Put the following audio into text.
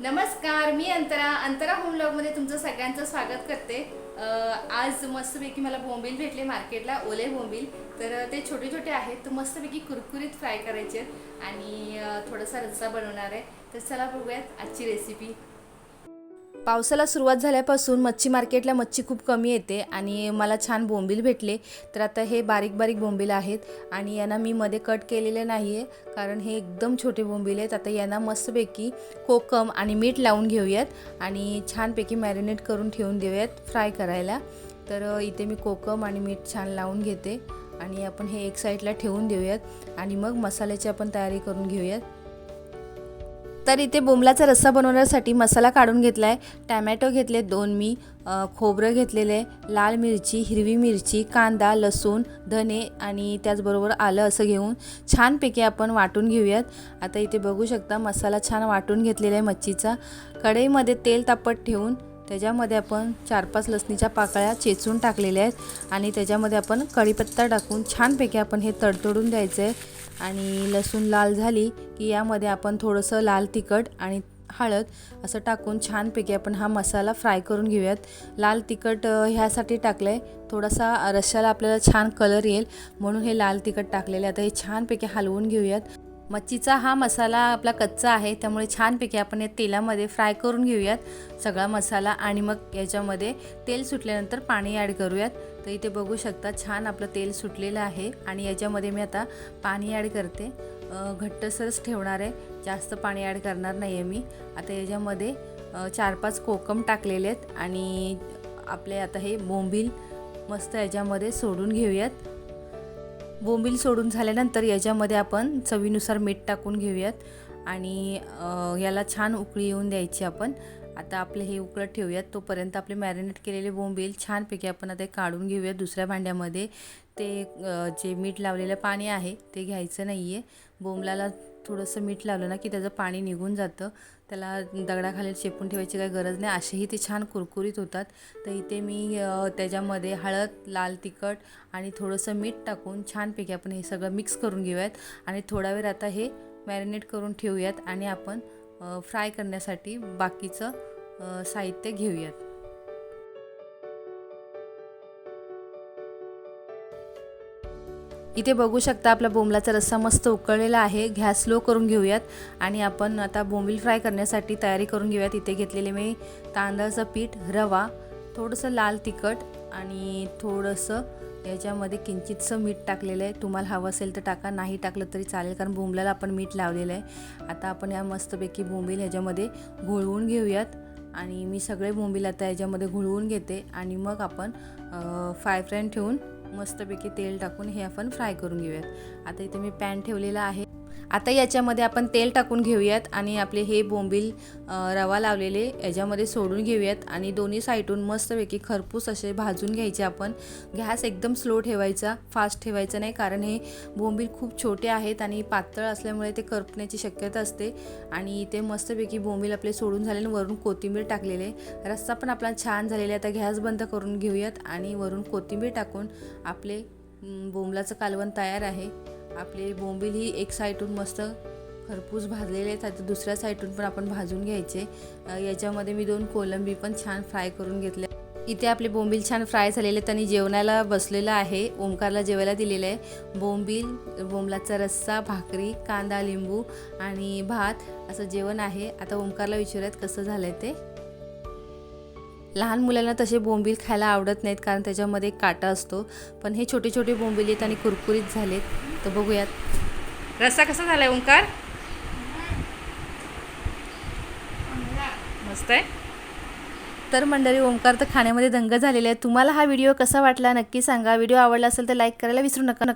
नमस्कार मी अंतरा. अंतरा होम ब्लॉगमध्ये तुमचं सगळ्यांचं स्वागत करते. आज मस्तपैकी मला बोंबील भेटले मार्केटला ओले बोंबील. तर ते छोटे छोटे आहेत तर मस्तपैकी कुरकुरीत फ्राय करायचे आहेत. आणि थोडासा रस्सा बनवणार आहे. तर चला बघूयात आजची रेसिपी पावसाला सुरुवात झाल्यापासून मच्छी मार्केटला मच्छी खूप कमी येते आणि मला छान बोंबील भेटले. तर आता हे बारीक बारीक बोंबील आहेत आणि यांना मी मध्ये कट केलेले नाही आहे कारण हे एकदम छोटे बोंबील आहेत. आता यांना मस्तपैकी कोकम आणि मीठ लावून घेऊयात आणि छानपैकी मॅरिनेट करून ठेवून देऊयात फ्राय करायला. तर इथे मी कोकम आणि मीठ छान लावून घेते आणि आपण हे एक साईडला ठेवून देऊयात आणि मग मसाल्याची आपण तयारी करून घेऊयात. तर इथे बोंबलाचा रस्सा बनवण्यासाठी मसाला काढून घेतला आहे टॅमॅटो घेतले दोन मी खोबरं घेतलेले लाल मिरची हिरवी मिरची कांदा लसूण धने आणि त्याचबरोबर आलं असं घेऊन छानपैकी आपण वाटून घेऊयात. आता इथे बघू शकता मसाला छान वाटून घेतलेला आहे मच्छीचा. कढईमध्ये तेल तापत ठेवून त्याच्यामध्ये आपण चार पाच लसणीच्या पाकळ्या चेचून टाकलेल्या आहेत आणि त्याच्यामध्ये आपण कढीपत्ता टाकून छानपैकी आपण हे तडतडून द्यायचं आहे. आणि लसूण लाल झाली की यामध्ये आपण थोडंसं लाल तिखट आणि हळद असं टाकून छानपैकी आपण हा मसाला फ्राय करून घेऊयात. लाल तिखट ह्यासाठी टाकलं आहे थोडासा रश्याला आपल्याला छान कलर येईल म्हणून हे लाल तिखट टाकलेलं आहे. आता हे छानपैकी हलवून घेऊयात. मच्छीचा हा मसाला आपला कच्चा आहे त्यामुळे छानपैकी आपण या तेलामध्ये फ्राय करून घेऊयात. सगळा मसाला आणि मग याच्यामध्ये तेल सुटल्यानंतर पाणी ॲड करूयात. तर इथे बघू शकता छान आपलं तेल सुटलेलं आहे आणि याच्यामध्ये मी आता पाणी ॲड करते. घट्टसरच ठेवणार आहे. जास्त पाणी ॲड करणार नाही आहे मी. आता याच्यामध्ये चार पाच कोकम टाकलेले आहेत आणि आपले आता हे बोंबील मस्त याच्यामध्ये सोडून घेऊयात. बोंबील सोडून झाल्यानंतर याच्यामध्ये आपण चवीनुसार मीठ टाकून घेऊयात. आणि याला छान उकळी येऊन द्यायची आपण. आता आपले हे उकळत ठेवूयात. तोपर्यंत आपले मॅरिनेट केलेले बोंबील छानपैकी आपण आता काढून घेऊयात दुसऱ्या भांड्यामध्ये. ते जे मीठ लावलेलं पाणी आहे ते घ्यायचं नाही आहे बोंबलाला थोडंसं मीठ लावलं ना की त्याचं पाणी निघून जातं. त्याला दगडाखाली शेपून ठेवायची काही गरज नाही. असेही ते छान कुरकुरीत होतात. तर इथे मी त्याच्यामध्ये हळद लाल तिखट आणि थोडंसं मीठ टाकून छानपैकी आपण हे सगळं मिक्स करून घेऊयात. आणि थोडा वेळ आता हे मॅरिनेट करून ठेवूयात आणि आपण फ्राय करण्यासाठी बाकीचं साहित्य घेऊयात. इथे बघू शकता आपला बोंबलाचा रस्सा मस्त उकळलेला आहे. गॅस स्लो करून घेऊयात. आणि आपण आता बोंबील फ्राय करण्यासाठी तयारी करून घेऊयात. इथे घेतलेले मी तांदळाचं पीठ रवा थोडंसं लाल तिखट आणि थोडंसं याच्यामध्ये किंचितसं मीठ टाकलेलं आहे. तुम्हाला हवं असेल तर टाका नाही टाकलं तरी चालेल कारण बोंबल्याला आपण मीठ लावलेलं आहे. आता आपण या मस्तपैकी बोंबील ह्याच्यामध्ये घोळवून घेऊयात. आणि मी सगळे बोंबील आता याच्यामध्ये घोळवून घेते. आणि मग आपण फ्राय फ्रॅन ठेवून मस्तपैकी तेल टाकून हे आपण फ्राय करून घेऊयात. आता इथे मी पॅन ठेवलेला आहे. आता याच्यामध्ये आपण तेल टाकून घेऊयात आणि आपले हे बोंबील रवा लावलेले याच्यामध्ये सोडून घेऊयात आणि दोन्ही साईडून मस्तपैकी खरपूस असे भाजून घ्यायचे आपण. गॅस एकदम स्लो ठेवायचा फास्ट ठेवायचा नाही कारण हे बोंबील खूप छोटे आहेत आणि पातळ असल्यामुळे ते करपण्याची शक्यता असते. आणि ते मस्तपैकी बोंबील आपले सोडून झाले आणि वरून कोथिंबीर टाकलेले. रस्सा पण आपला छान झालेला आहे आता गॅस बंद करून घेऊयात आणि वरून कोथिंबीर टाकून आपले बोंबलाचं कालवण तयार आहे. आपले बोंबील ही एक साईडून मस्त खरपूस भाजलेले आहेत आता दुसऱ्या साईडून पण आपण भाजून घ्यायचे. याच्यामध्ये मी दोन कोलंबी पण छान फ्राय करून घेतले. इथे आपले बोंबील छान फ्राय झालेले आहेत आणि जेवणाला बसलेलं आहे ओंकारला जेवायला दिलेलं आहे. बोंबील बोंबलाचा रस्सा भाकरी कांदा लिंबू आणि भात असं जेवण आहे. आता ओंकारला विचारूयात कसं झालं आहे ते. लहान मुलांना तसे बोंबील खायला आवडत नाहीत कारण त्याच्यामध्ये काटा असतो. पण हे छोटे छोटे बोंबील आहेत आणि कुरकुरीत झालेत. तर बघूयात. रस्सा कसा झाला आहे ओंकार? मस्त आहे. तर मंडळी ओंकार तर खाण्यामध्ये दंग झालेले आहे. तुम्हाला हा व्हिडिओ कसा वाटला नक्की सांगा. व्हिडिओ आवडला असेल तर लाईक करायला विसरू नका नका.